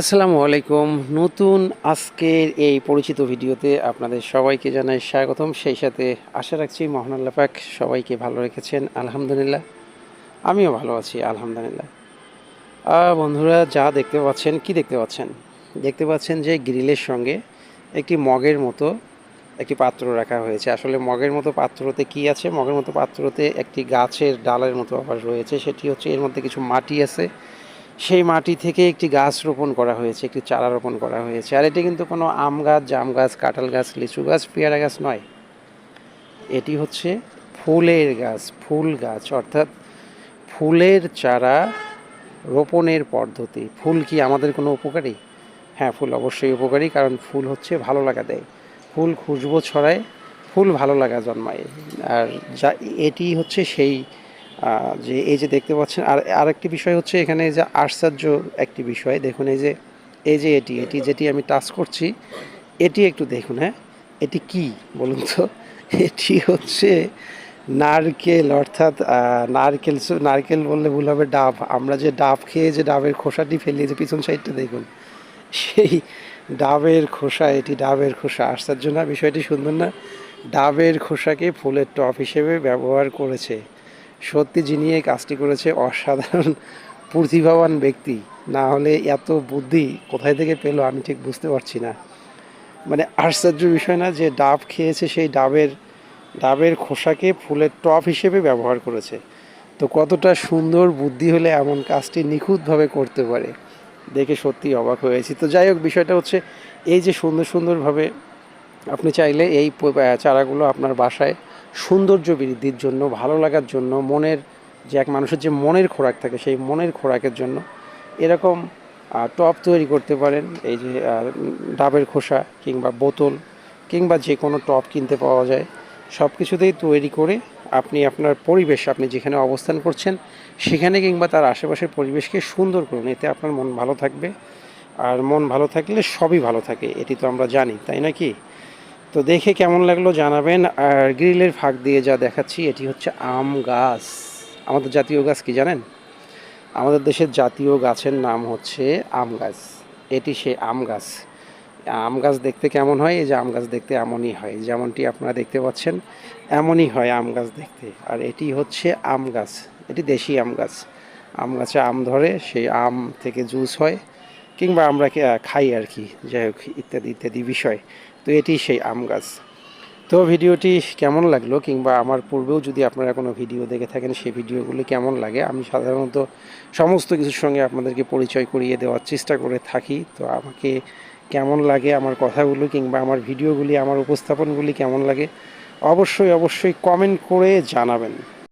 আসসালামু আলাইকুম। নতুন আজকের এই পরিচিত ভিডিওতে আপনাদের সবাইকে জানাই স্বাগতম। সেই সাথে আশা রাখছি মহান আল্লাহ পাক সবাইকে ভালো রেখেছেন, আলহামদুলিল্লাহ। আমিও ভালো আছি, আলহামদুলিল্লাহ। বন্ধুরা, যা দেখতে পাচ্ছেন, কি দেখতে পাচ্ছেন? দেখতে পাচ্ছেন যে গ্রিলের সঙ্গে একটি মগের মতো একটি পাত্র রাখা হয়েছে। আসলে মগের মতো পাত্রতে কি আছে? মগের মতো পাত্রতে একটি গাছের ডালের মতো আবার রয়েছে। সেটি হচ্ছে এর মধ্যে কিছু মাটি আছে। সেই মাটি থেকে একটি গাছ রোপণ করা হয়েছে, একটি চারা রোপণ করা হয়েছে। আর এটি কিন্তু কোনো আম গাছ, জাম গাছ, কাঁঠাল গাছ, লিচু গাছ, পেয়ারা গাছ নয়। এটি হচ্ছে ফুলের গাছ, ফুল গাছ। অর্থাৎ ফুলের চারা রোপণের পদ্ধতি। ফুল কি আমাদের কোনো উপকারী? হ্যাঁ ফুল অবশ্যই উপকারী, কারণ ফুল হচ্ছে ভালো লাগা দেয়। ফুল খুশবো ছড়ায়, ফুল ভালো লাগা জন্মায়। আর যা, এটি হচ্ছে সেই যে এই যে দেখতে পাচ্ছেন, আর আরেকটি বিষয় হচ্ছে এখানে যে আশ্চর্য একটি বিষয়। দেখুন, এই যে এই যে এটি এটি যেটি আমি টাচ করছি, এটি একটু দেখুন হ্যাঁ? এটি কি বলুন তো? এটি হচ্ছে নারকেল, অর্থাৎ নারকেল নারকেল বললে ভুল হবে, ডাব। আমরা যে ডাব খেয়ে যে ডাবের খোসাটি ফেলি যে পিছন সাইডটা দেখুন, সেই ডাবের খোসা, এটি ডাবের খোসা। আশ্চর্য না, বিষয়টি সুন্দর না। ডাবের খোসাকে ফুলের টপ হিসেবে ব্যবহার করেছে। সত্যি যিনি এই কাজটি করেছে, অসাধারণ প্রতিভাবান ব্যক্তি। না হলে এত বুদ্ধি কোথায় থেকে পেল আমি ঠিক বুঝতে পারছি না। মানে আশ্চর্য বিষয় না যে ডাব খেয়েছে সেই ডাবের ডাবের খোসাকে ফুলের টপ হিসেবে ব্যবহার করেছে। তো কতটা সুন্দর বুদ্ধি হলে এমন কাজটি নিখুঁতভাবে করতে পারে? দেখে সত্যি অবাক হয়েছি তো যাই হোক, বিষয়টা হচ্ছে এই যে সুন্দর সুন্দরভাবে আপনি চাইলে এই চারাগুলো আপনার বাসায় সৌন্দর্য বৃদ্ধির জন্য, ভালো লাগার জন্য, মনের যে এক মানুষের যে মনের খোরাক থাকে, সেই মনের খোরাকের জন্য এরকম টব তৈরি করতে পারেন। এই যে ডাবের খোসা কিংবা বোতল কিংবা যে কোনো টব কিনতে পাওয়া যায়। সব কিছুতেই তৈরি করে আপনি আপনার পরিবেশ, আপনি যেখানে অবস্থান করছেন, সেখানে কিংবা তার আশেপাশের পরিবেশকে সুন্দর করুন। এতে আপনার মন ভালো থাকবে। আর মন ভালো থাকলে সবই ভালো থাকে, এটি তো আমরা জানি, তাই না কি? তো দেখে কেমন লাগল জানাবেন। আর গ্রিলের ফাঁক দিয়ে যা দেখাচ্ছি, এটি হচ্ছে আম গাছ। আমাদের জাতীয় গাছ কি জানেন? আমাদের দেশের জাতীয় গাছের নাম হচ্ছে আম গাছ। এটি সে আম গাছ। আম গাছ দেখতে কেমন হয়? এই যে আম গাছ দেখতে এমনই হয়। যেমনটি আপনারা দেখতে পাচ্ছেন, এমনই হয় আম গাছ দেখতে। আর এটি হচ্ছে আম গাছ। এটি দেশি আম গাছ। আম গাছে আম ধরে, সেই আম থেকে জুস হয়, কিংবা আমরা খাই আর কি। যাই হোক, ইত্যাদি ইত্যাদি বিষয়। তো এটি সেই আম গাছ। তো ভিডিওটি কেমন লাগল কিংবা আমার পূর্বেও যদি আপনারা কোনো ভিডিও দেখে থাকেন সেই ভিডিওগুলি কেমন লাগে? আমি সাধারণত সমস্ত কিছুর সঙ্গে আপনাদেরকে পরিচয় করিয়ে দেওয়ার চেষ্টা করে থাকি। তো আমাকে কেমন লাগে আমার কথাগুলো কিংবা আমার ভিডিওগুলি, আমার উপস্থাপনগুলি কেমন লাগে? অবশ্যই অবশ্যই কমেন্ট করে জানাবেন।